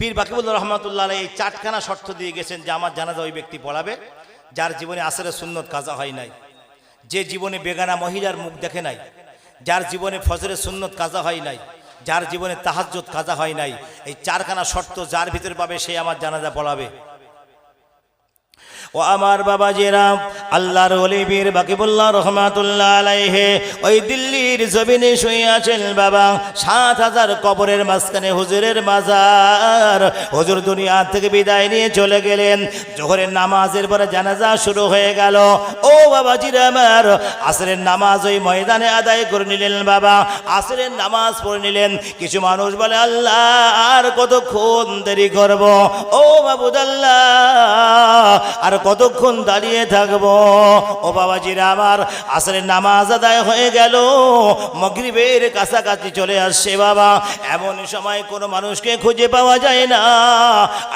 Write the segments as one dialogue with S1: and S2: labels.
S1: পীর বাকিবুল্লাহ রহমতুল্লাহ এই চারখানা শর্ত দিয়ে গেছেন যে আমার জানাজা ওই ব্যক্তি পড়াবে, যার জীবনে আসরে সুন্নত কাজা হয় নাই, যে জীবনে বেগানা মহিলার মুখ দেখে নাই, যার জীবনে ফজরে সুন্নত কাজা হয় নাই, যার জীবনে তাহাজ্জত কাজা হয় নাই, এই চারখানা শর্ত যার ভিতরে পাবে সে আমার জানাজা পড়াবে। ও আমার বাবা জেরাম আল্লাহর অলিবীর বাকিবুল্লাহ রহমাতুল্লাহ আলাইহে, ওই দিল্লির জমিনে শুয়ে আছেন বাবা। সাত হাজার কবরের মাঝখানে হুজুরের মাজার। হুজুর দুনিয়া থেকে বিদায় নিয়ে চলে গেলেন। জোহরের নামাজের পরে জানাজা শুরু হয়ে গেল। ও বাবা জিরামার আসরের নামাজ ওই ময়দানে আদায় করে নিলেন বাবা। আসরের নামাজ পড়ে নিলেন। কিছু মানুষ বলে, আল্লাহ, আর কতক্ষণ দেরি করব? ও বাবুদাল্লাহ আর কতক্ষণ দাঁড়িয়ে থাকব? ও বাবাজিরা, আমার আসলে নামাজ আদায় হয়ে গেল। মগরিবের কাছাকাছি চলে আসছে বাবা। এমন সময় কোনো মানুষকে খুঁজে পাওয়া যায় না।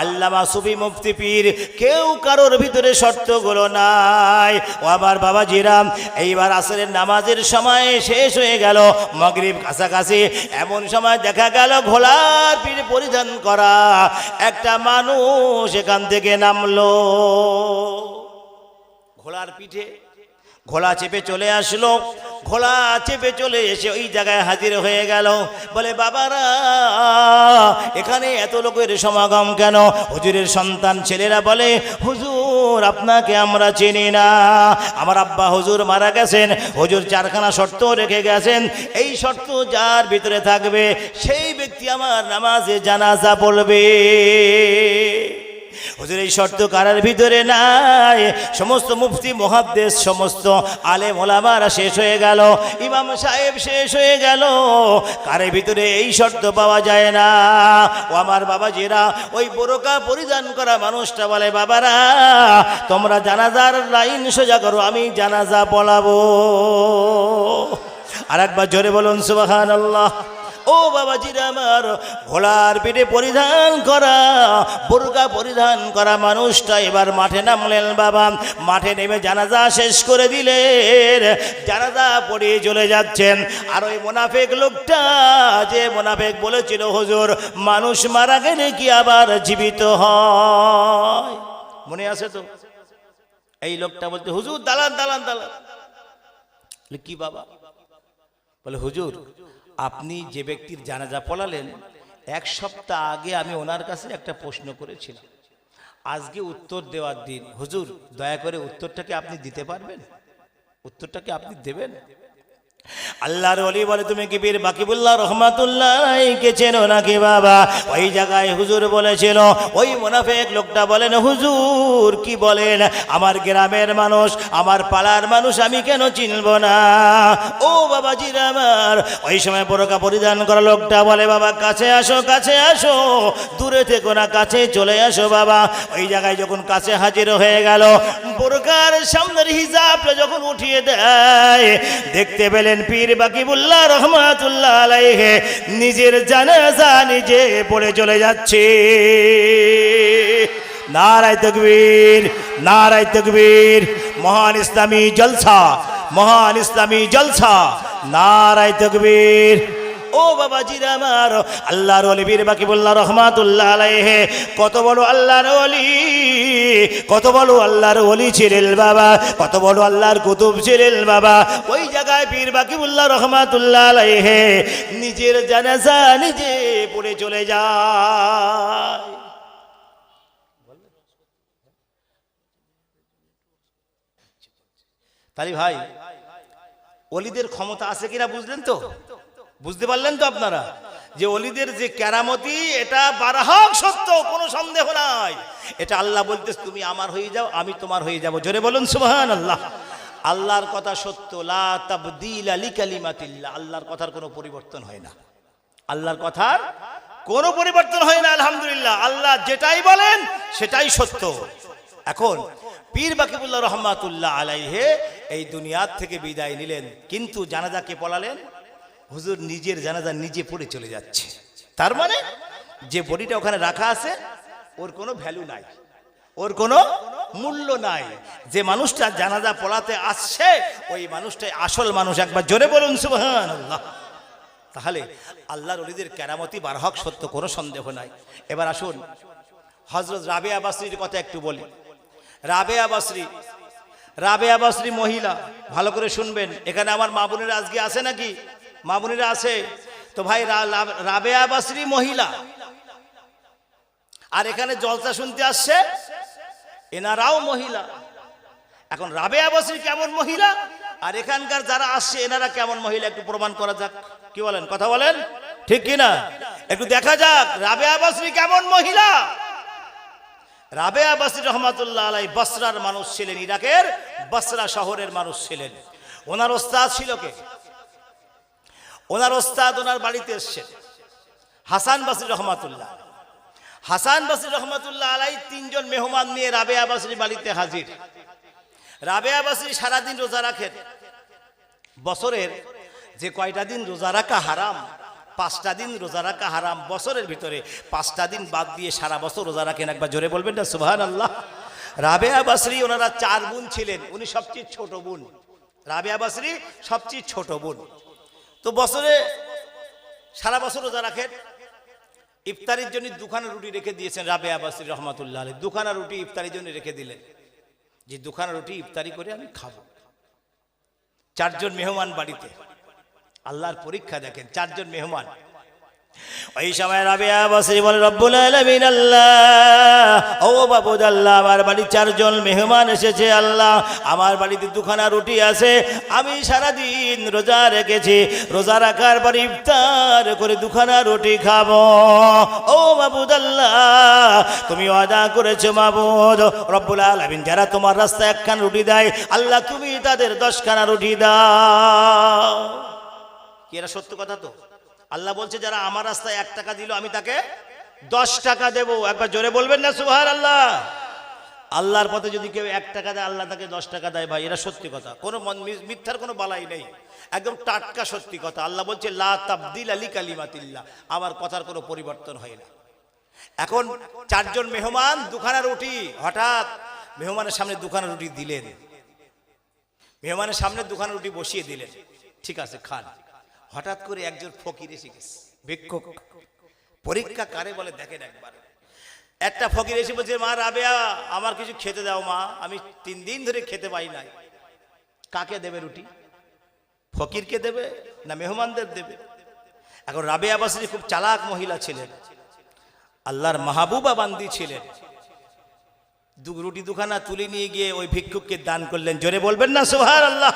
S1: আল্লামা সুফি মুফতি পীর, কেউ কারোর ভিতরে শর্তগুলো নাই। ও আবার বাবাজিরাম এইবার আসলে নামাজের সময় শেষ হয়ে গেল। মগরিব কাছাকাছি, এমন সময় দেখা গেল ঘোলার পীর পরিধান করা। একটা মানুষ এখান থেকে নামলো। ঘোড়ার পিঠে ঘোড়া চেপে চলে আসলো। ঘোড়া চেপে চলে এসে ওই জায়গায় হাজির হয়ে গেল। বলে, বাবারা, এখানে এত লোকের সমাগম কেন? হুজুরের সন্তান ছেলেরা বলে, হুজুর, আপনাকে আমরা চিনি না। আমার আব্বা হুজুর মারা গেছেন। হুজুর চারখানা শর্ত রেখে গেছেন। এই শর্ত যার ভিতরে থাকবে, সেই ব্যক্তি আমার নামাজে জানাজা পড়বে। হুজুর, এই শর্ত কারার ভিতরে নাই। সমস্ত মুফতি মহাদ্দেশ সমস্ত আলে মোলামারা শেষ হয়ে গেল। ইমাম সাহেব শেষ হয়ে গেল। কারের ভিতরে এই শর্ত পাওয়া যায় না। ও আমার বাবাজিরা, ওই বোরকা পরিধান করা মানুষটা বলে, বাবারা, তোমরা জানাজার লাইন সোজা করো, আমি জানাজা পলাবো আর একবার জোরে বলুন সুবাহান আল্লাহ ও বাবাজির আমার ঘোড়ার পিঠে পরিধান করা বোরকা পরিধান করা মানুষটা এবার মাঠে নামলেন বাবা। মাঠে নেমে জানাজা শেষ করে দিলেন। জানাজা পড়িয়ে চলে যাচ্ছেন। আর ওই মোনাফেক লোকটা যে মোনাফেক বলেছিল, হুজুর, মানুষ মারা গেলে কি আবার জীবিত হয়? মনে আছে তো? এই লোকটা বলতে, হুজুর, দালান দালান দালান। কি বাবা? বলে, হুজুর আপনি যে ব্যক্তির জানাজা পলালেন এক সপ্তাহ আগে আমি ওনার কাছে একটা প্রশ্ন করেছিলাম। আজকে উত্তর দেওয়ার দিন। হুজুর, দয়া করে উত্তরটাকে আপনি দিতে পারবেন? উত্তরটাকে আপনি দেবেন? আল্লাহর অলি বলে, তুমি কি বীর বাকিবুল্লাহ রহমাতুল্লাহ কে চেনো নাকি বাবা? ওই জায়গায় হুজুর বলেছিল, ওই মোনাফেক লোকটা বলেন, হুজুর, কি বলেন? আমার গ্রামের মানুষ, আমার পাড়ার মানুষ আমি কেন চিনব না? ও বাবাজির আমার। ওই সময় বোরকা পরিধান করা লোকটা বলে, বাবা, কাছে আসো কাছে আসো, দূরে থেকো না, কাছে চলে আসো বাবা। ওই জায়গায় যখন কাছে হাজির হয়ে গেল বোরকার সামনের হিজাবটা যখন উঠিয়ে দেয়, দেখতে পেলেন পীর বাকিবুল্লাহ রহমাতুল্লাহ আলাইহে নিজের জানাজা নিজে পড়ে চলে যাচ্ছে। নারায় তকবীর নারায় তকবীর, মহান ইসলামী জলসা, মহান ইসলামী জলসা, নারায় তকবীর। ও বাবা জির আমার, আল্লাহর অলি বীর বাকি বাকিবুল্লাহ রহমাতুল্লাহ আলাইহে। কত বড় আল্লাহর অলি কত বড় আল্লাহর অলি ছিলেন বাবা, কত বড় আল্লাহর কুতুব ছিলেন বাবা। ওই জায়গায় বীর বাকিবুল্লাহ রহমাতুল্লাহ আলাইহে। নিজের জানাজা নিজে পড়ে চলে যায়। তালি ভাই অলিদের ক্ষমতা আছে কিনা বুঝলেন তো? বুঝতে পারলেন তো আপনারা? যে অলিদের যে কেরামতি, এটা বারাহক সত্য, কোনো সন্দেহ নাই। এটা আল্লাহ বলতে, তুমি আমার হয়ে যাও, আমি তোমার হয়ে যাব। জোরে বলুন সুবহান আল্লাহ আল্লাহর কথা সত্য, লা আল্লাহর কথার কোনো পরিবর্তন হয় না। আল্লাহর কথার কোনো পরিবর্তন হয় না, আলহামদুলিল্লাহ। আল্লাহ যেটাই বলেন, সেটাই সত্য। এখন, পীর বাকিবুল্লাহ রহমাতুল্লাহ আলাইহে এই দুনিয়ার থেকে বিদায় নিলেন। কিন্তু জানাজাকে পলালেন? হুজুর নিজের জানাজা নিজে পড়ে চলে যাচ্ছে। তার মানে যে বডিটা ওখানে রাখা আছে, ওর কোনো ভ্যালু নাই। ওর কোনো মূল্য নাই। যে মানুষটা জানাজা পড়াতে আসছে, ওই মানুষটাই আসল মানুষ। একবার জোরে বলুন সুবহান তাহলে আল্লাহর অলিদের কেরামতি বার বারহক সত্য কোনো সন্দেহ নাই। এবার আসুন হজরত রাবেয়া বাসরির কথা একটু বলি। রাবেয়া বাসরি রাবেয়া বাসরি মহিলা, ভালো করে শুনবেন। এখানে আমার মা বোনেরা আজকে আছে নাকি? মা বোনেরা আছে? তো ভাই, রা- রা- রাবেয়া বাসরি মহিলা। আর এখানে জলসা শুনতে আসছে, এনারাও মহিলা। এখন রাবেয়া বসরি কেমন মহিলা? আর এখানকার যারা আসছে, এনারা কেমন মহিলা? একটু প্রমাণ করা যাক। কি বলেন, কথা বলেন? ঠিক কি না? একটু দেখা যাক, রাবেয়া বসরি কেমন মহিলা? রাবেয়া বসরি রহমাতুল্লাহ আলাই বসরার মানুষ ছিলেন ইরাকের, বসরা শহরের মানুষ ছিলেন। ওনার ওস্তাদ ছিল কে? ওনার ওস্তাদ ওনার বাড়িতে এসছেন। হাসান বাসির রহমাতুল্লাহ। হাসান বাসির রহমাতুল্লাহ আলাই তিনজন মেহমান নিয়ে রাবেয়া বাসরি বাড়িতে হাজির। রাবেয়া বাসরি সারাদিন রোজা রাখেন। বছরের যে কয়টা দিন রোজা রাখা হারাম, পাঁচটা দিন রোজা রাখা হারাম, বছরের ভিতরে পাঁচটা দিন বাদ দিয়ে সারা বছর রোজা রাখেন। একবার জোরে বলবেন না? সুবাহান আল্লাহ রাবেয়া বাসরি ওনারা চার বোন ছিলেন, উনি সবচেয়ে ছোট বোন। রাবেয়া বাসরি সবচেয়ে ছোট বোন। তো বছরে সারা বছর রোজা রাখেন? ইফতারির জন্য দুখানা রুটি রেখে দিয়েছেন রাবে আবাসির রহমাতুল্লাহ আলী দুখানা রুটি ইফতারির জন্য রেখে দিলেন। যে দুখানা রুটি ইফতারি করে আমি খাব। চারজন মেহমান বাড়িতে। আল্লাহর পরীক্ষা দেখেন, চারজন মেহমান। ওই সময় রাবিয়া বসরি বলে, রব্বুল আলামিন, আল্লাহ। ও বাবুদ আল্লাহ আমার বাড়ি চারজন মেহমান এসেছে, আল্লাহ। আমার বাড়িতে দুখানা রুটি আছে, আমি সারাদিন রোজা রেখেছি। রোজা রাখার পর ইফতার করে দুখানা রুটি খাব। ও বাবুদ আল্লাহ তুমি ওয়াদা করেছ মাবুদ। রব্বুল আলামিন, যারা তোমার রাস্তায় একখান রুটি দেয়, আল্লাহ তুমি তাদের দশখানা রুটি দাও। কি, এটা সত্য কথা তো? আল্লাহ বলছে, যারা আমার রাস্তায় এক টাকা দিল, আমি তাকে দশ টাকা দেব। একবার জোরে বলবেন না সুহার আল্লাহ আল্লাহর পথে যদি কেউ এক টাকা দেয়, আল্লাহ তাকে দশ টাকা দেয়, ভাই। এটা সত্যি কথা। কোনো মিথ্যার কোনো বালাই নেই। একদম টাটকা সত্যি কথা। আল্লাহ বলছে, লা তাবদিল আলী কালিমাতিল্লাহ। আমার কথার কোনো পরিবর্তন হয় না। এখন চারজন মেহমান, দুখানা রুটি। হঠাৎ মেহমানের সামনে দুখানা রুটি দিলেন। মেহমানের সামনে দুখানা রুটি বসিয়ে দিলেন। ঠিক আছে, খান। হঠাৎ করে একজন ফকির এসে গেছে। ভিক্ষুক। পরীক্ষা কারে বলে? দেখেন একবার। একটা ফকির এসে বলছে মা রাবেয়া আমার কিছু খেতে দাও মা আমি তিন দিন ধরে খেতে পাই নাই। কাকে দেবে রুটি? ফকিরকে দেবে না মেহমানদের দেবে? এখন রাবেয়া বাসরি খুব চালাক মহিলা ছিলেন। আল্লাহর মাহবুবা বান্দি ছিলেন। দু রুটি দুখানা তুলে নিয়ে গিয়ে ওই ভিক্ষুককে দান করলেন। জোরে বলবেন না সোহার আল্লাহ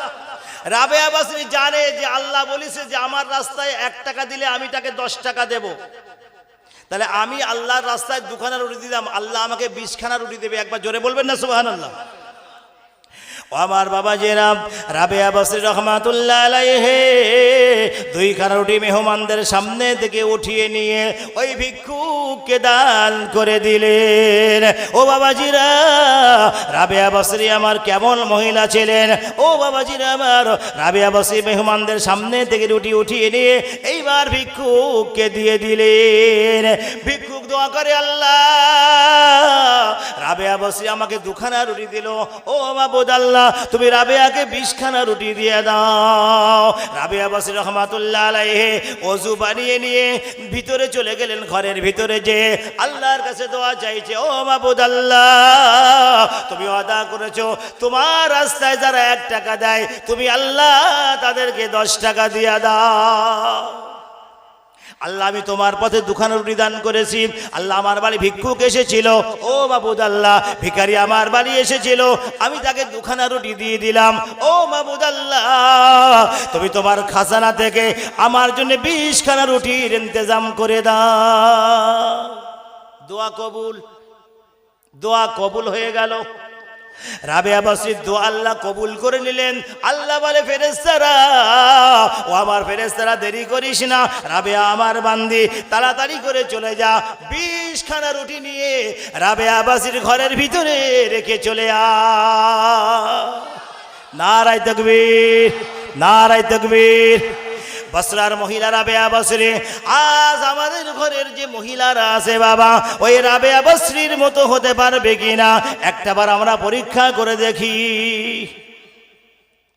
S1: রাবেয়া আবাসী জানে যে আল্লাহ বলিছে যে আমার রাস্তায় এক টাকা দিলে আমি তাকে দশ টাকা দেব। তাহলে আমি আল্লাহর রাস্তায় দুখানা রুটি দিলাম, আল্লাহ আমাকে বিশখানা রুটি দেবে। একবার জোরে বলবেন না সুহান আল্লাহ আমার বাবা জেরাম রাবে আবাসী রহমাতুল্লাহ দুই রুটি মেহমানদের সামনে থেকে উঠিয়ে নিয়ে ওই ভিক্ষুককে দান করে দিলেন। ও বাবাজিরা, রাবেয়া বসরি আমার কেমন মহিলা ছিলেন? ও বাবাজিরা আমার, রাবেয়া বসরি মেহমানদের সামনে থেকে রুটি উঠিয়ে নিয়ে এইবার ভিক্ষুককে দিয়ে দিলেন। ভিক্ষুক দোয়া করে, আল্লাহ, রাবেয়া বসরি আমাকে দুখানা রুটি দিল। ও মাবুদ আল্লাহ, তুমি রাবেয়াকে বিশখানা রুটি দিয়ে দাও। রাবেয়া বসরি রহমাতুল্লাহ আলাইহে অজু বানিয়ে নিয়ে ভিতরে চলে গেলেন ঘরের ভিতরে যে আল্লাহর কাছে দোয়া চাইছে, ও মাবুদ আল্লাহ তুমি অদা করেছ, তোমার রাস্তায় যারা এক টাকা দেয়, তুমি আল্লাহ তাদেরকে দশ টাকা দিয়ে দাও। আল্লাহ, আমি তোমার পথে দুখানা রুটি দান করেছি। আল্লাহ আমার বাড়ি ভিক্ষুক এসেছিল। ও মাবুদ আল্লাহ ভিখারি আমার বাড়ি এসেছিল। আমি তাকে দুখানা রুটি দিয়ে দিলাম। ও মাবুদ আল্লাহ তুমি তোমার খাজানা থেকে আমার জন্য বিশখানা রুটির ইন্তজাম করে দাও। দোয়া কবুল দোয়া কবুল হয়ে গেল। রাবেয়া বসির দোয়া আল্লাহ কবুল করে নিলেন। আল্লাহ বলে ফেরেস্তারা ও আমার ফেরেস্তারা দেরি করিস না। রাবেয়া আমার বান্দি, তাড়াতাড়ি করে চলে যা। বিশ খানা রুটি নিয়ে রাবেয়া বাসির ঘরের ভিতরে রেখে চলে আ। নারায় তকবীর নারায় তকবীর বসরার মহিলারা বেয়া বসরে। আজ আমাদের ঘরের যে মহিলারা আছে বাবা, ওই রাবেয়া বসরির মতো হতে পারবে কিনা? একটাবার আমরা পরীক্ষা করে দেখি।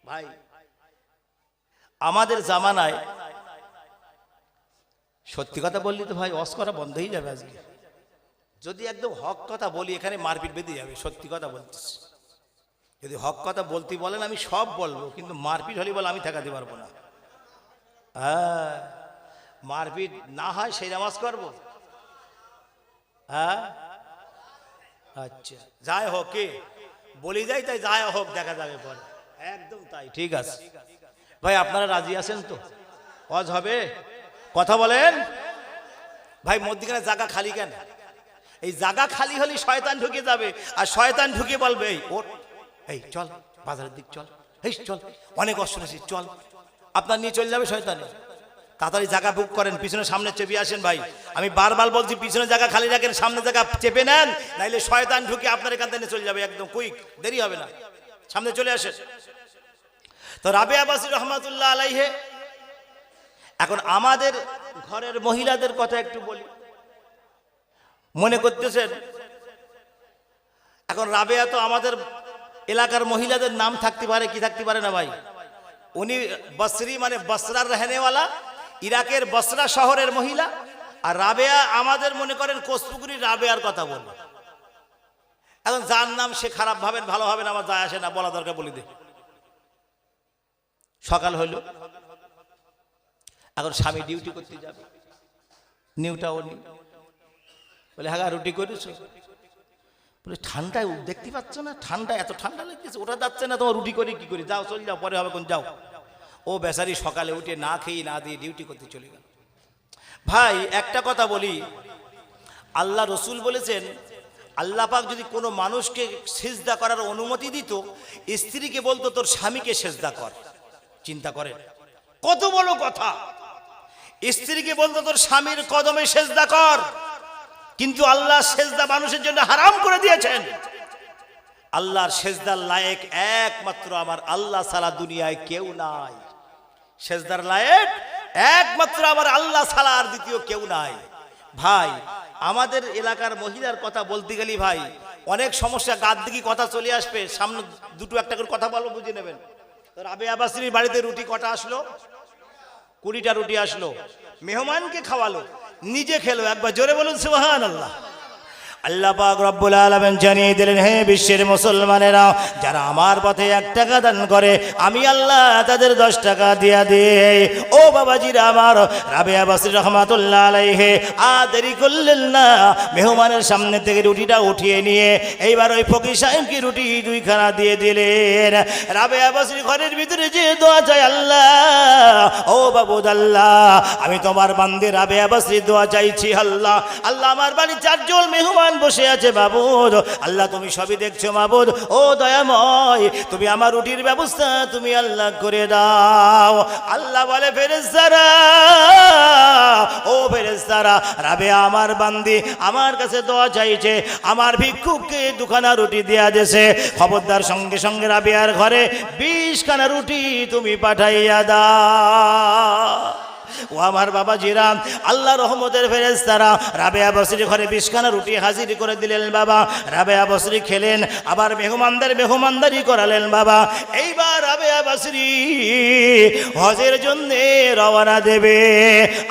S1: ভাই, আমাদের জামানায়, সত্যি কথা বললি তো ভাই, অস করা বন্ধ হয়ে যাবে আজকে। যদি একদম হক কথা বলি, এখানে মারপিট বেঁধে যাবে, সত্যি কথা বলতেছি যদি হক কথা বলতে বলেন, আমি সব বলব, কিন্তু মারপিট হলে বলে আমি ঠেকাতে পারব না। হ্যাঁ মারপিট না হয় সেই নামাজ করব। হ্যাঁ? আচ্ছা যাই হোক কে, বলি যাই, তাই যাই হোক, দেখা যাবে পরে। একদম তাই, ঠিক আছে। ভাই, আপনারা রাজি আছেন তো? অজ হবে? কথা বলেন। ভাই, মধ্যিখানে জায়গা খালি কেন? এই জায়গা খালি হলে শয়তান ঢুকে যাবে, আর শয়তান ঢুকে বলবে, এই ওর এই, চল, বাজারের দিক চল। এই চল, অনেক হয়েছি চল। আপনার নিয়ে চলে যাবে শয়তানে। তাড়াতাড়ি জায়গা বুক করেন, পিছনে সামনে চেপে আসেন ভাই। আমি বারবার বলছি, পিছনে জায়গা খালি রাখেন, সামনে জায়গা চেপে নেন, নাইলে শয়তান ঢুকে আপনার এখান থেকে চলে যাবে একদম কুইক দেরি হবে না। সামনে চলে আসেন। তো রাবে আবাসী রহমাতুল্লাহ আলাইহে, এখন আমাদের ঘরের মহিলাদের কথা একটু বলি। মনে করতেছেন, এখন রাবেয়া তো আমাদের এলাকার মহিলাদের নাম থাকতে পারে, কি থাকতে পারে না ভাই? উনি বসরি মানে বসরার রেহনেওয়ালা, ইরাকের বসরা শহরের মহিলা, আর রাবেয়া আমাদের মনে করেন কোসপুকুরি রাবেয়ার কথা বলল। এখন যার নাম সে খারাপ ভাবেন, ভালো ভাবেন, আমার যায় আসে না, বলা দরকার বলি দে। সকাল হইল। এখন স্বামী ডিউটি করতে যাবে। নিউটা উনি বলে হ্যাঁ রুটি করেছ? বলে, ঠান্ডায় দেখতে পাচ্ছ না? ঠান্ডা এত ঠান্ডা লাগতেছে ওটা যাচ্ছে না তোমার রুটি করে কি করে? যাও, চল যাও, পরে হবে কোন, যাও। ও বেচারি সকালে উঠে না খেয়ে না দিয়ে ডিউটি করতে চলে গেল। ভাই, একটা কথা বলি। আল্লাহ রসুল বলেছেন, আল্লাহ পাক যদি কোনো মানুষকে সেজদা করার অনুমতি দিত, স্ত্রীকে বলতো, তোর স্বামীকে সেজদা কর। চিন্তা করেন। কত বড় কথা। স্ত্রীকে বলতো, তোর স্বামীর কদমে সেজদা কর। কিন্তু আল্লাহ সেজদা মানুষের জন্য হারাম করে দিয়েছেন। আল্লাহর সেজদার লায়েক একমাত্র আমার আল্লাহ সারা দুনিয়ায় কেউ নাই। সেজদার লায়েক একমাত্র আমার আল্লাহ ছাড়া আর দ্বিতীয় কেউ নাই। ভাই, আমাদের এলাকার মহিলার কথা বলতে গেলি ভাই, অনেক সমস্যা গাদ দিকে কথা চলে আসবে, সামনে দুটো একটা করে কথা বলব, বুঝে নেবেন। রাবে আবাসির বাড়িতে রুটি কটা আসলো? কুড়িটা রুটি আসলো। মেহমানকে খাওয়ালো। নিজে খেলো একবার জোরে বলুন সুবাহান আল্লাহ আল্লাহ পাক রব্বুল আলামিন জানিয়ে দিলেন, হে বিশ্বের মুসলমানেরা, যারা আমার পথে এক টাকা দান করে, আমি আল্লাহ তাদের দশ টাকা দিয়া দিয়ে ও বাবাজিরা আমার রাবেয়া বাসির রহমাতুল্লাহ আলাইহে আ দেরি করলেন না। মেহমানের সামনে থেকে রুটিটা উঠিয়ে নিয়ে, এইবার ওই ফকির সাহেবকে রুটি দুইখানা দিয়ে দিলেন। রাবে বাসির ঘরের ভিতরে যে দোয়া চাই আল্লাহ, ও বাবুদ আল্লাহ, আমি তোমার বান্দে রাবে বাসির দোয়া চাইছি আল্লাহ। আল্লাহ আমার বাড়ি চারজন মেহমান বসে আছে বাবুদ আল্লাহ, তুমি সবই দেখছ বাবুদ ও দয়াময়, তুমি আমার রুটির ব্যবস্থা তুমি আল্লাহ করে দাও। আল্লাহ বলে ফেরেস্তারা ও ফেরেস্তারা রাবে আমার বান্দি, আমার কাছে দোয়া চাইছে, আমার ভিক্ষুককে দুখানা রুটি দেয়া দেশে খবরদার সঙ্গে সঙ্গে রাবিয়ার ঘরে বিশখানা রুটি তুমি পাঠাইয়া দাও। ও আমার বাবা জিরাম, আল্লাহ রহমতের ফেরেস্তারা রাবেয়া বসরি ঘরে বিশখানা রুটি হাজির করে দিলেন বাবা। রাবেয়া বসরি খেলেন, আবার মেহমানদের মেহমানদারি করালেন বাবা। এইবার রাবেয়া বসরি হজের জন্যে রওনা দেবে।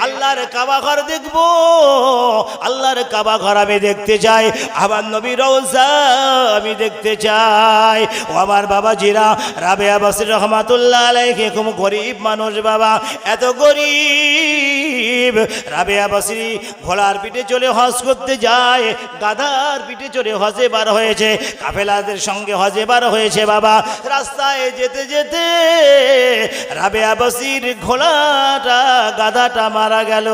S1: আল্লাহর কাবা ঘর দেখব, আল্লাহর কাবা ঘর আমি দেখতে চাই, আবার নবী রওজা আমি দেখতে চাই। ও আমার বাবা জিরা রাবেয়া বসরি রহমাতুল্লাহ আলাইকে খুব গরিব মানুষ বাবা, এত গরিব। রাবেয়া বসরি ঘোড়ার পিঠে চলে হজ করতে যায়। গাধার পিঠে চলে হজে বার হয়েছে। কাফেলাদের সঙ্গে হজে বার হয়েছে বাবা। রাস্তায় যেতে যেতে রাবেয়া বসির ঘোড়াটা, গাধাটা মারা গেল।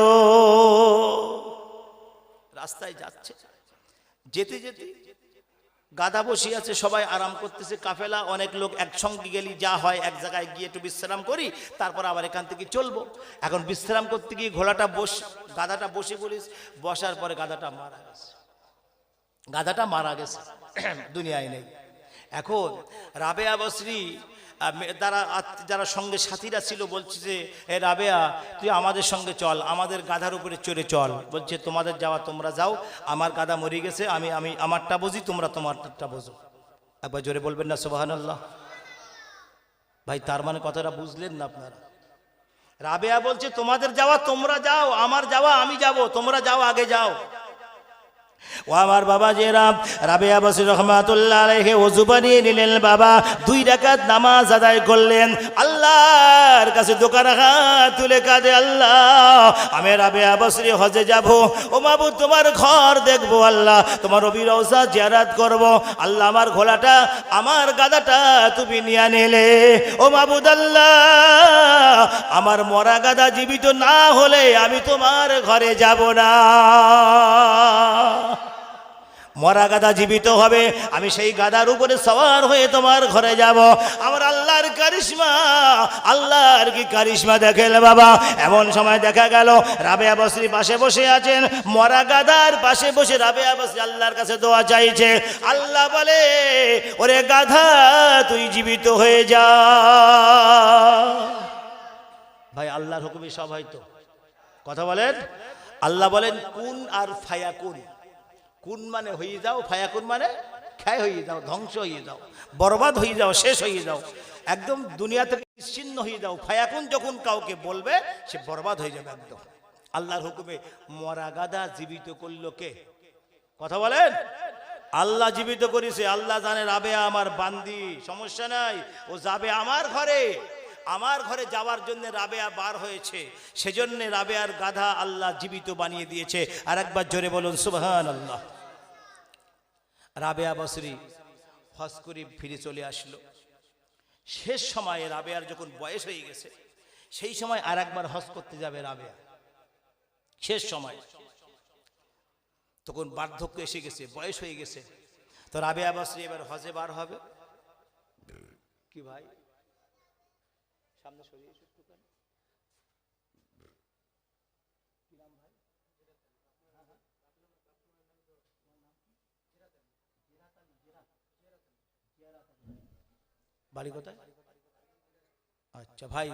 S1: রাস্তায় যাচ্ছে। যেতে যেতে গাদা বসি আছে, সবাই আরাম করতেছে, কাফেলা, অনেক লোক একসঙ্গে গেলি, যা হয় এক জায়গায় গিয়ে একটু বিশ্রাম করি, তারপর আবার এখান থেকে চলবো। এখন বিশ্রাম করতে গিয়ে ঘোড়াটা বস গাদাটা বসে বলিস বসার পরে গাদাটা মারা গেছে। গাদাটা মারা গেছে, দুনিয়ায় নেই। এখন রাবে মে- তারা যারা সঙ্গে সাথীরা ছিল বলছে যে, এ রাবেয়া, তুই আমাদের সঙ্গে চল, আমাদের গাধার উপরে চড়ে চল। বলছে, তোমাদের যাওয়া তোমরা যাও, আমার গাধা মরে গেছে, আমি আমি আমারটা বুঝি, তোমরা তোমারটা বোঝো। একবার জোরে বলবেন না সোবাহান আল্লাহ ভাই, তার মানে কথাটা বুঝলেন না আপনারা? রাবেয়া বলছে, তোমাদের যাওয়া, তোমরা যাও, আমার যাওয়া, আমি যাব, তোমরা যাও, আগে যাও। ও আমার বাবা যে রাম রাবেয়া বসির রহমাতুল্লাহ আলাইহি ওযু বানিয়ে নিলেন বাবা, দুই রাকাত নামাজ আদায় করলেন। আল্লাহর কাছে দোকান হাত তুলে কাঁদে আল্লাহ, আমি রাবেয়া বসরি হজে যাব। ও মাবুদ তোমার ঘর দেখব আল্লাহ, তোমার রবি রওজা জিয়ারাত করব। আল্লাহ আমার ঘোলাটা আমার গাদাটা তুমি নিয়ে নিলে। ও মাবুদ আল্লাহ, আমার মরা গাদা জীবিত না হলে আমি তোমার ঘরে যাব না। মরা গাদা জীবিত হবে। আমি সেই গাদার উপরে সওয়ার হয়ে তোমার ঘরে যাব। আমার আল্লাহর কারিশমা, আল্লাহর কি কারিশমা দেখেন বাবা? এমন সময় দেখা গেল রাবে বসরি পাশে বসে আছেন। মরা গাদার পাশে বসে রাবে বসরি আল্লাহর কাছে দোয়া চাইছে। আল্লাহ বলে, ওরে গাধা, তুই জীবিত হয়ে যা। ভাই, আল্লাহর হুকুমে সব হয়তো কথা বলেন? আল্লাহ বলেন, কুন আর ফায়া কুন কুন মানে হয়ে যাও ফায়াকুন মানে? ক্ষয় হয়ে যাও, ধ্বংস হয়ে যাও, বরবাদ হয়ে যাও, শেষ হয়ে যাও, একদম দুনিয়া থেকে নিশ্চিন্ন হয়ে যাও। ফায়াকুন যখন কাউকে বলবে, সে বরবাদ হয়ে যাবে একদম। আল্লাহর হুকুমে, মরা গাদা জীবিত করল কে? কথা বলেন? আল্লাহ জীবিত করেছে, আল্লাহ জানে, রাবে আমার বান্দি, সমস্যা নাই, ও যাবে আমার ঘরে। আমার ঘরে যাওয়ার জন্য রাবেয়া বার হয়েছে, সেজন্য রাবেয়ার গাধা আল্লাহ জীবিত বানিয়ে দিয়েছে। আর একবার জোরে বলুন সুবহান আল্লাহ রাবেয়া বসরি হজ করে ফিরে চলে আসলো। শেষ সময়ে রাবেয়ার যখন বয়স হয়ে গেছে, সেই সময় আর একবার হজ করতে যাবে রাবেয়া। শেষ সময়। তখন বার্ধক্য এসে গেছে, বয়স হয়ে গেছে। তো রাবেয়া বসরি এবার হজে বার হবে। কি ভাই? সামনে বাড়ি কোথায়? আচ্ছা ভাই,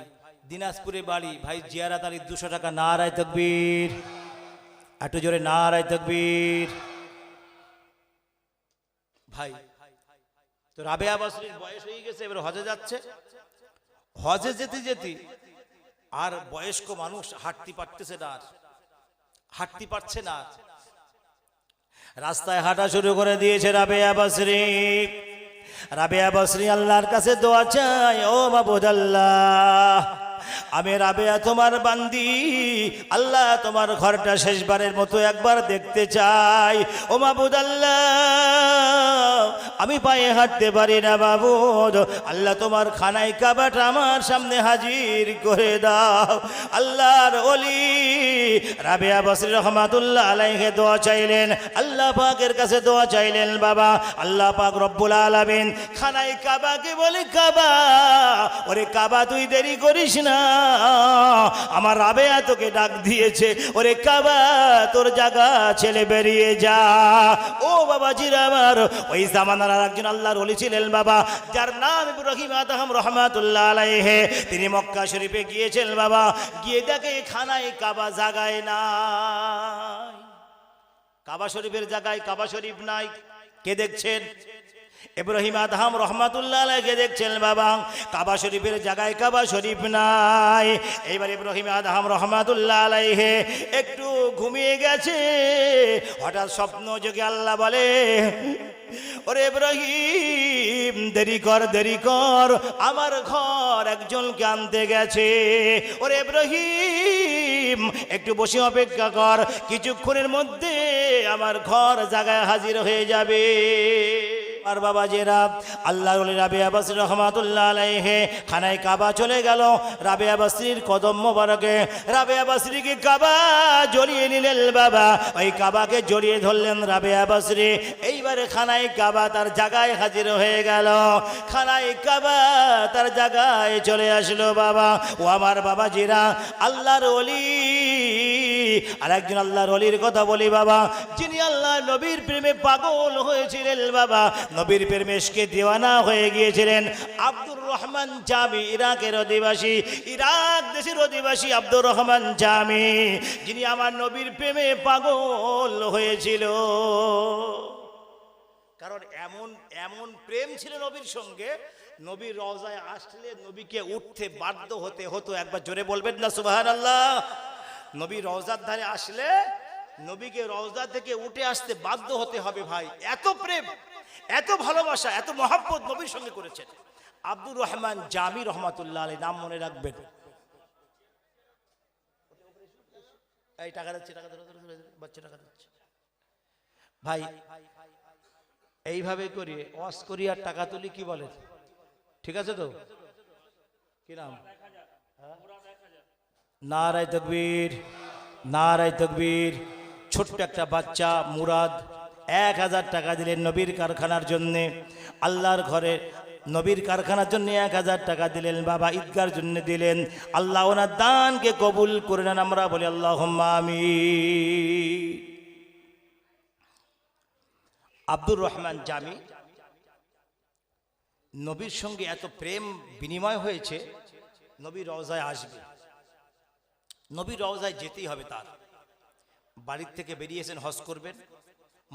S1: দিনাজপুরে বাড়ি। ভাই, জিয়ারাত আলীর দুশো টাকা না রায় তকবীর। একটু জোরে নারায় তকবীর। ভাই, তো রাবেয়া বসরির বয়স হয়ে গেছে, এবার হজে যাচ্ছে। হজে যেতে যেতে আর বয়স্ক মানুষ হাঁটতে পারতেছে না আর। হাঁটতে পারছে না। রাস্তায় হাঁটা শুরু করে দিয়েছে রাবেয়া বসরি। রাবেয়া বসরি আল্লাহর কাছে দোয়া চাই, ও মাবুদ আল্লাহ আমি রাবেয়া তোমার বান্দি, আল্লাহ তোমার ঘরটা শেষবারের মতো একবার দেখতে চাই, ও মাবুদ আল্লাহ আমি পায়ে হাঁটতে পারি না বাবুদ আল্লাহ তোমার খানাই কাবাটা আমার সামনে হাজির করে দাও। আল্লাহর অলি রাবেয়া বসরি রহমাতুল্লাহ আলাইহে দোয়া চাইলেন। আল্লাহ পাকের কাছে দোয়া চাইলেন, বাবা। আল্লাহ পাক রব্বুল আলামিন খানাই কাবাকে বলে? কাবা। ওরে কাবা, তুই দেরি করিস না। আমার রাবেয়া তোকে ডাক দিয়েছে। ওরে কাবা, তোর জায়গা ছেলে বেরিয়ে যা। ও বাবা জিরা আমার, ওই জামানার আর একজন আল্লাহর অলি ছিলেন বাবা, যার নাম ইব্রাহিম আদহাম রহমাতুল্লাহ আলাইহে। তিনি মক্কা শরীফে গিয়েছেন বাবা, গিয়ে দেখে খানায় কাবা জাগায় নাই। কাবা শরীফের জায়গায় কাবা শরীফ নাই। কে দেখছেন? ইব্রাহিম আদহাম রহমাতুল্লাহ আলাইকে দেখছেন বাবা? কাবা শরীফের জায়গায় কাবা শরীফ নাই। এইবার ইব্রাহিম আদহাম রহমাতুল্লাহ আলাইহে একটু ঘুমিয়ে গেছে। হঠাৎ স্বপ্ন যোগে আল্লাহ বলে ওরে ইব্রাহিম, দেরি কর দেরি কর, আমার ঘর একজনকে আনতে গেছে। ওরে ইব্রাহিম, একটু বসে অপেক্ষা কর, কিছুক্ষণের মধ্যে আমার ঘর জায়গায় হাজির হয়ে যাবে। আর বাবা জেরা। আল্লাহ রাবিয়া বাসির রহমাতুল্লাহ আলাইহে, খানায় কাবা চলে গেল। রাবে বাসির কদম মোবারকে রাবিয়া বাসরিকে কাবা জড়িয়ে নিলেন বাবা। ওই কাবাকে জড়িয়ে ধরলেন রাবে বাসরি এইবারে খানায় কাবা তার জায়গায় হাজির হয়ে গেল। খানায় কাবা তার জায়গায় চলে আসলো বাবা। ও আমার বাবা জিরা, আল্লাহর অলি আর একজন আল্লাহর অলির কথা বলি বাবা। যিনি আল্লাহ নবীর প্রেমে পাগল হয়েছিলেন বাবা, নবীর প্রেমেশকে দেওয়ানা হয়ে গিয়েছিলেন। আব্দুর রহমান জামি, ইরাকের অধিবাসী, ইরাক দেশের অধিবাসী আব্দুর রহমান জামি, যিনি আমার নবীর প্রেমে পাগল হয়েছিল। কারণ এমন এমন প্রেম ছিল নবীর সঙ্গে নবীর রজায় আসলে নবীকে উঠতে বাধ্য হতে হতো। একবার জোরে বলবেন না সুবাহান আল্লাহ নবী রওজার ধারে আসলে নবীকে রওজা থেকে উঠে আসতে বাধ্য হতে হবে ভাই। এত প্রেম, এত ভালোবাসা, এত মহাব্বত নবীর সঙ্গে করেছেন। আব্দুর রহমান জামি রহমাতুল্লাহ আলী নাম মনে রাখবেন। টাকা ভাই, এইভাবে করি টাকা তুলি কি বলে ঠিক আছে তো? কি নাম? হ্যাঁ? নারায় তকবীর নারায় তকবীর। ছোট্ট একটা বাচ্চা, মুরাদ, এক হাজার টাকা দিলেন নবীর কারখানার জন্যে। আল্লাহর ঘরে নবীর কারখানার জন্য এক হাজার টাকা দিলেন, বাবা ঈদগার জন্য দিলেন। আল্লাহ ওনার দানকে কবুল করে নেন, আমরা বলি আল্লাহ আমি আব্দুর রহমান জামি, নবীর সঙ্গে এত প্রেম বিনিময় হয়েছে নবীর রওজায় আসবে। নবীর রওজায় যেতেই হবে তার। বাড়ির থেকে বেরিয়েছেন, হজ করবেন।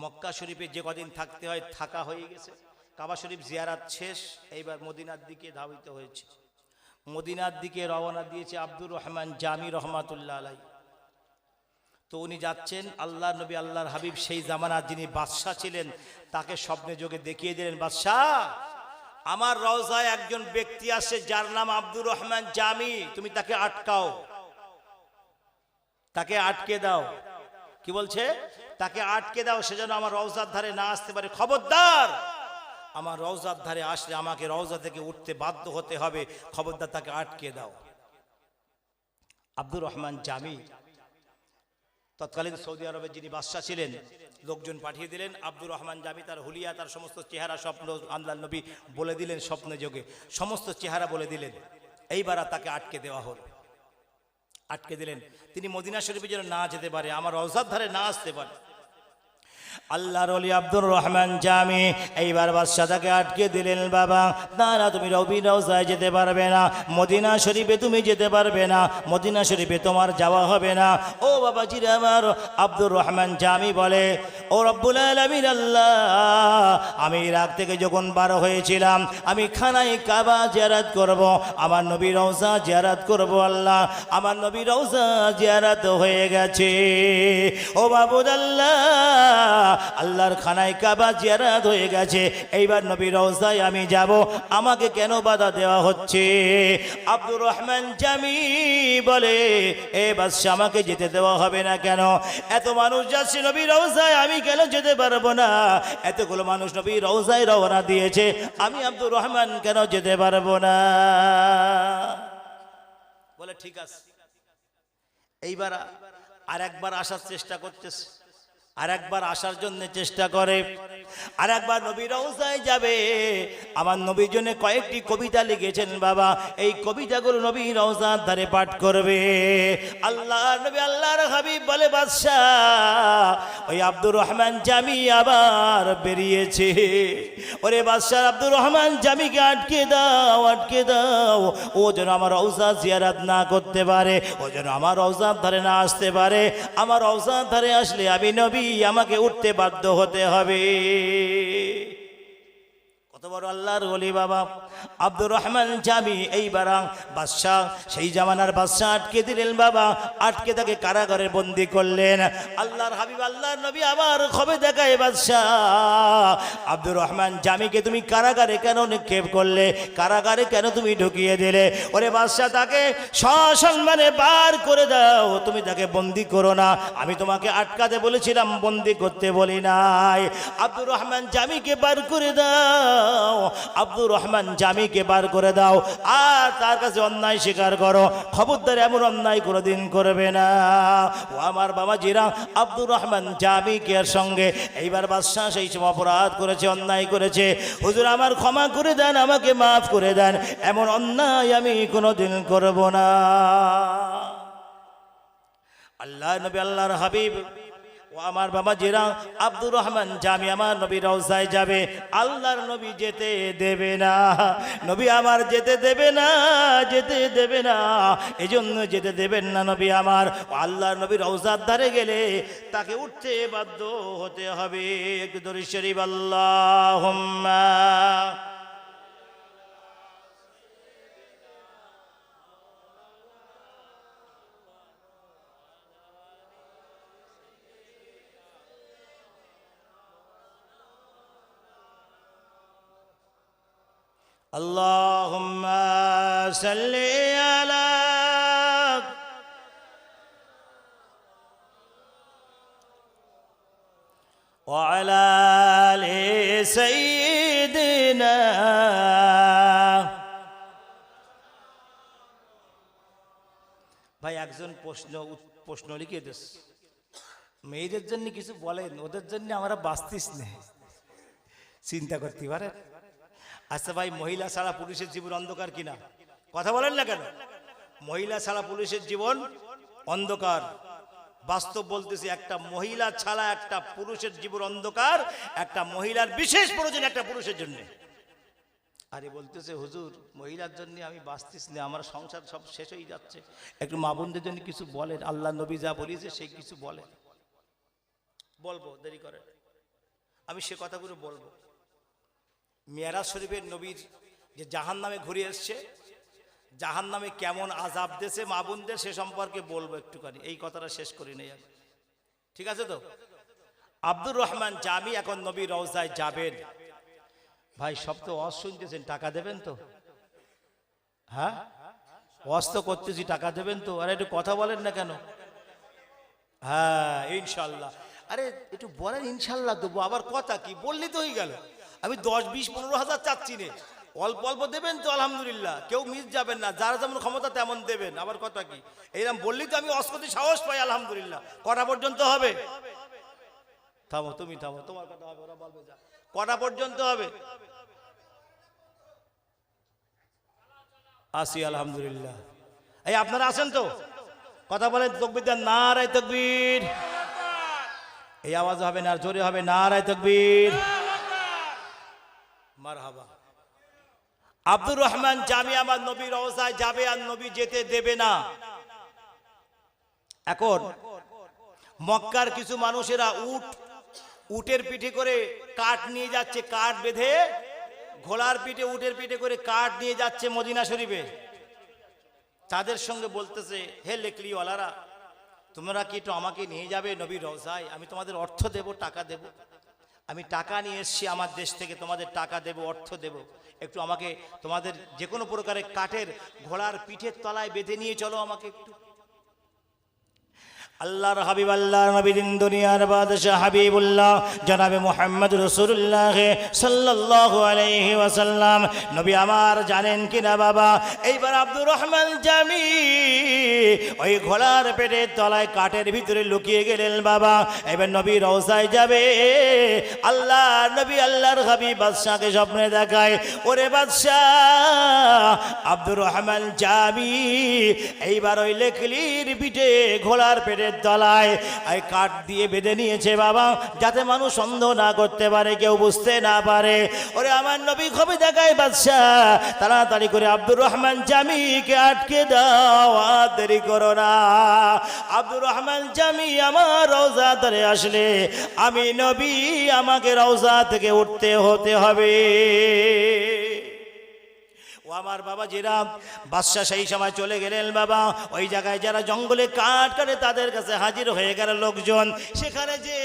S1: মক্কা শরীফে যে কদিন থাকতে হয়, থাকা হয়ে গেছে। কাবা শরীফ জিয়ারাত শেষ, এইবার মদিনার দিকে ধাবিত হয়েছে। মদিনার দিকে রওনা দিয়েছে আব্দুর রহমান জামি রহমাতুল্লাহ আলাই তো উনি যাচ্ছেন আল্লাহ নবী, আল্লাহর হাবিব, সেই জামানার যিনি বাদশাহ ছিলেন, তাকে স্বপ্নে যোগে দেখিয়ে দিলেন, বাদশাহ, আমার রওজায় একজন ব্যক্তি আছে যার নাম আব্দুর রহমান জামি, তুমি তাকে আটকাও। তাকে আটকে দাও। কি বলছে? তাকে আটকে দাও, সে যেন আমার রওজার ধারে না আসতে পারে। খবরদার! আমার রওজার ধারে আসলে আমাকে রওজা থেকে উঠতে বাধ্য হতে হবে। খবরদার, তাকে আটকে দাও। আব্দুর রহমান জামি, তৎকালীন সৌদি আরবের যিনি বাদশাহ ছিলেন, লোকজন পাঠিয়ে দিলেন। আব্দুর রহমান জামি তার হুলিয়া, তার সমস্ত চেহারা স্বপ্ন আল্লাহ নবী বলে দিলেন স্বপ্নে যোগে। সমস্ত চেহারা বলে দিলেন। এইবার তাকে আটকে দেওয়া হলো। আটকে দিলেন। তিনি মদিনা শরীফে যেন না যেতে পারে, আমার রওজার ধারে না আসতে পারে। আল্লাহর অলি আব্দুর রহমান জামি, এইবার বাদশাদাকে আটকে দিলেন বাবা। না না তুমি রবি রওজায় যেতে পারবে না, মদিনা শরীফে তুমি যেতে পারবে না, মদিনা শরীফে তোমার যাওয়া হবে না। ও বাবা জিরে আমার, আব্দুর রহমান জামি বলে, ও রব্বুল আলমিন আল্লাহ, আমি ইরাক থেকে যখন বার হয়েছিলাম, আমি খানায় কাবা জিয়ারাত করব, আমার নবী রওজা জিয়ারাত করব আল্লাহ, আমার নবী রওজা জিয়ারাত হয়ে গেছে। ও বাবুদ আল্লাহ আল্লাহর খানায় কাবা জিয়ারাত হয়ে গেছে। এইবার নবী রওজায় আমি যাব। আমাকে কেন বাধা দেওয়া হচ্ছে? আব্দুর রহমান জামি বলে, এ বাদশা আমাকে যেতে দেওয়া হবে না কেন? এত মানুষ যাচ্ছে নবী রওজায়, আমি কেন যেতে পারব না? এতগুলো মানুষ নবী রওজায় রওনা দিয়েছে, আমি আব্দুর রহমান কেন যেতে পারব না? বলে, ঠিক আছে। এইবার আর একবার আসার চেষ্টা করতেছে। আর একবার আসার জন্য চেষ্টা করে। আর একবার নবী রওজায় যাবে। আমার নবীর জন্য কয়েকটি কবিতা লিখেছেন বাবা। এই কবিতাগুলো নবী রওজার ধারে পাঠ করবে। আল্লাহ, নবী আল্লাহর হাবিব বলে, বাদশাহ, ওই আব্দুর রহমান জামি আবার বেরিয়েছে। ওরে বাদশাহ, আব্দুর রহমান জামিকে আটকে দাও আটকে দাও। ও যেন আমার রওজা জিয়ারাত না করতে পারে, ও যেন আমার রওজার ধারে না আসতে পারে। আমার রওজার ধারে আসলে আমি নবী আমাকে উঠতে বাধ্য হতে হবে। কত বড় আল্লাহর বলি বাবা। আব্দুর রহমান জামি এইবার বাদশাহ, সেই জামানার বাদশাহ আটকে দিলেন বাবা, আটকে তাকে কারাগারে বন্দি করলেন। আল্লাহর হাবিব, আল্লাহর নবী আবার খবে দেখায় বাদশাহ। আব্দুর রহমান জামিকে তুমি কারাগারে কেন নিক্ষেপ করলে? কারাগারে কেন তুমি ঢুকিয়ে দিলে? ওরে বাদশাহ, তাকে সসম্মানে বার করে দাও, তুমি তাকে বন্দি করো না। আমি তোমাকে আটকাতে বলেছিলাম, বন্দি করতে বলি নাই। আব্দুর রহমান জামিকে বার করে দাও। আব্দুর রহমান জামিকে বার করে দাও। আর তার কাছে অন্যায় স্বীকার করো। খবরদার এমন অন্যায় কোনোদিন করবে না। ও আমার বাবা জিরা আব্দুর রহমান জামিকে এর সঙ্গে এইবার বাদশাহ সেই সময় অপরাধ করেছে, অন্যায় করেছে। হুজুর, আমার ক্ষমা করে দেন, আমাকে মাফ করে দেন। এমন অন্যায় আমি কোনোদিন করব না। আল্লাহ নবী, আল্লাহর হাবিব ও আমার বাবা জিরা আব্দুর রহমান জামি আমার নবী রওজায় যাবে। আল্লাহর নবী যেতে দেবে না। নবী আমার যেতে দেবে না, যেতে দেবে না। এই জন্য যেতে দেবেন না নবী আমার। আল্লাহর নবী রওজার ধারে গেলে তাকে উঠতে বাধ্য হতে হবে। একটু দরি শরীফ আল্লাহ اللهم صل على وعلى آل سيدنا ভাই একজন প্রশ্ন উত- প্রশ্ন লিখে দিস মেয়েদের জন্য কিছু বলেন ওদের জন্য আমরা বাঁচতিস না চিন্তা করতে পারেন আচ্ছা ভাই, মহিলা ছাড়া পুরুষের জীবন অন্ধকার কিনা? কথা বলেন না কেন? মহিলা ছাড়া পুরুষের জীবন অন্ধকার। বাস্তব বলতেছি, একটা মহিলা ছাড়া একটা পুরুষের জীবন অন্ধকার, একটা মহিলার বিশেষ প্রয়োজন একটা পুরুষের জন্য। আরে বলতেছে, হুজুর, মহিলার জন্য আমি বাঁচতিস না, আমার সংসার সব শেষ হয়ে যাচ্ছে। একটু মা বোনদের জন্য কিছু বলেন, আল্লাহ নবী যা বলিয়েছে সেই কিছু বলে বলব, দেরি করে আমি সে কথাগুলো বলব। মিয়ারাজ শরীফের নবীর যে জাহান নামে ঘুরে এসছে জাহান নামে কেমন আজাব দেশে মা বোনদের সে সম্পর্কে বলব একটুখানি। এই কথাটা শেষ করি নেই ঠিক আছে তো? আব্দুর রহমান জামি এখন নবী রওজায় যাবেন। ভাই, সব তো অস শুনতেছেন, টাকা দেবেন তো? হ্যাঁ? অস তো করতেছি, টাকা দেবেন তো? আরে, একটু কথা বলেন না কেন? হ্যাঁ ইনশাল্লাহ। আরে, একটু বলেন ইনশাল্লাহ দেবো আবার কথা কি? বললি তো হয়ে গেল। আমি দশ, বিশ, পনেরো হাজার চাচ্ছি নে। অল্প অল্প দেবেন তো, আলহামদুলিল্লাহ। কেউ মিস যাবেন না, যারা যেমন ক্ষমতা তেমন দেবেন। আবার কথা কি? এইরকম বললি তো আমি অস্কতি সাহস পাই, আলহামদুলিল্লাহ। কটা পর্যন্ত হবে? থামো, তুমি থামো, তোমার কথা হবে, ওরা বলবে, যা। কটা পর্যন্ত হবে? আসি, আলহামদুলিল্লাহ। এই, আপনারা আছেন তো। কথা বলেন, তকবির দেন, নারায় তকবীর। এই আওয়াজ হবে না জোরে হবে, নারায় তকবীর। আব্দুর রহমান জামি আমার নবীর রওজায় যাবে আর নবী যেতে দেবে না। এখন মক্কার কিছু মানুষেরা উট, উটের পিঠে করে কাঠ নিয়ে যাচ্ছে, কাঠ বেঁধে ঘোড়ার পিঠে, উটের পিঠে করে কাঠ নিয়ে যাচ্ছে মদিনা শরীফে। তাদের সঙ্গে বলতেছে, হে লেকলিওয়ালারা, তোমরা কি একটু আমাকে নিয়ে যাবে নবী রওজায় আমি তোমাদের অর্থ দেব, টাকা দেব। আমি টাকা নিয়ে এসেছি আমার দেশ থেকে, তোমাদের টাকা দেব, অর্থ দেব। একটু আমাকে তোমাদের যে কোনো প্রকারের কাঠের ঘোড়ার পিঠের তলায় বেঁধে নিয়ে চলো আমাকে একটু। আল্লাহর হাবিব, আল্লাহর নবীদিন, দুনিয়ার বাদশাহ হাবিবুল্লাহ, জনাবে মোহাম্মদ রসুল্লাহ সাল্লাল্লাহু আলাইহি ওয়াসাল্লাম। নবী আমার জানেন কিনা বাবা? এইবার আব্দুর রহমান জামি, ওই ঘোড়ার পেটের তলায় কাঠের ভিতরে লুকিয়ে গেলেন বাবা। এবার নবী রওজায় যাবে। আল্লাহ, নবী আল্লাহর হাবিব বাদশাহকে স্বপ্নে দেখায়, ওরে বাদশাহ, আব্দুর রহমান জামি, এইবার ওই লেখলির পিঠে ঘোড়ার পেটের তলায় এই কাঠ দিয়ে বেঁধে নিয়েছে বাবা, যাতে মানুষ সন্দেহ না করতে পারে, কেউ বুঝতে না পারে। ওরে আমার নবী খবি দেখায় বাদশাহ। তাড়াতাড়ি করে আব্দুর রহমান জামিকে আটকে দাও, আর দেরি করো না। আব্দুর রহমান জামি আমার রওজা ধরে আসলে, আমি নবী, আমাকে রওজা থেকে উঠতে হতে হবে। ও আমার বাবা জিরাম বাদশাহ সেই সময় চলে গেলেন বাবা। ওই জায়গায় যারা জঙ্গলে কাঠ কাটে তাদের কাছে হাজির হয়ে গেল লোকজন। সেখানে যে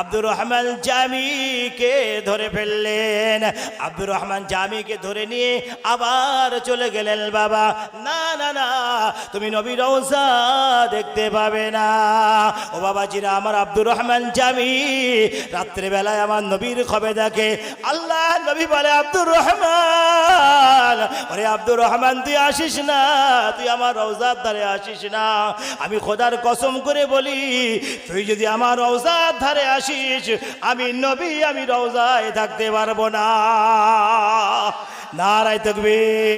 S1: আব্দুর রহমান জামিকে ধরে ফেললেন। আব্দুর রহমান জামিকে ধরে নিয়ে আবার চলে গেলেন বাবা। না না না, তুমি নবী রওজা দেখতে পাবে না। ও বাবা জিরা, আমার আব্দুর রহমান জামি রাত্রেবেলায় আমার নবীর খবে দেখে আল্লাহ নবী বলে, আব্দুর রহমান ওরে আব্দুর রহমান, তুই আসিস না, তুই আমার রওজার ধারে আসিস না। আমি খোদার কসম করে বলি, তুই যদি আমার রওজার ধারে আসিস, আমি নবী, আমি রওজায় থাকতে পারব না। নারায় তকবীর।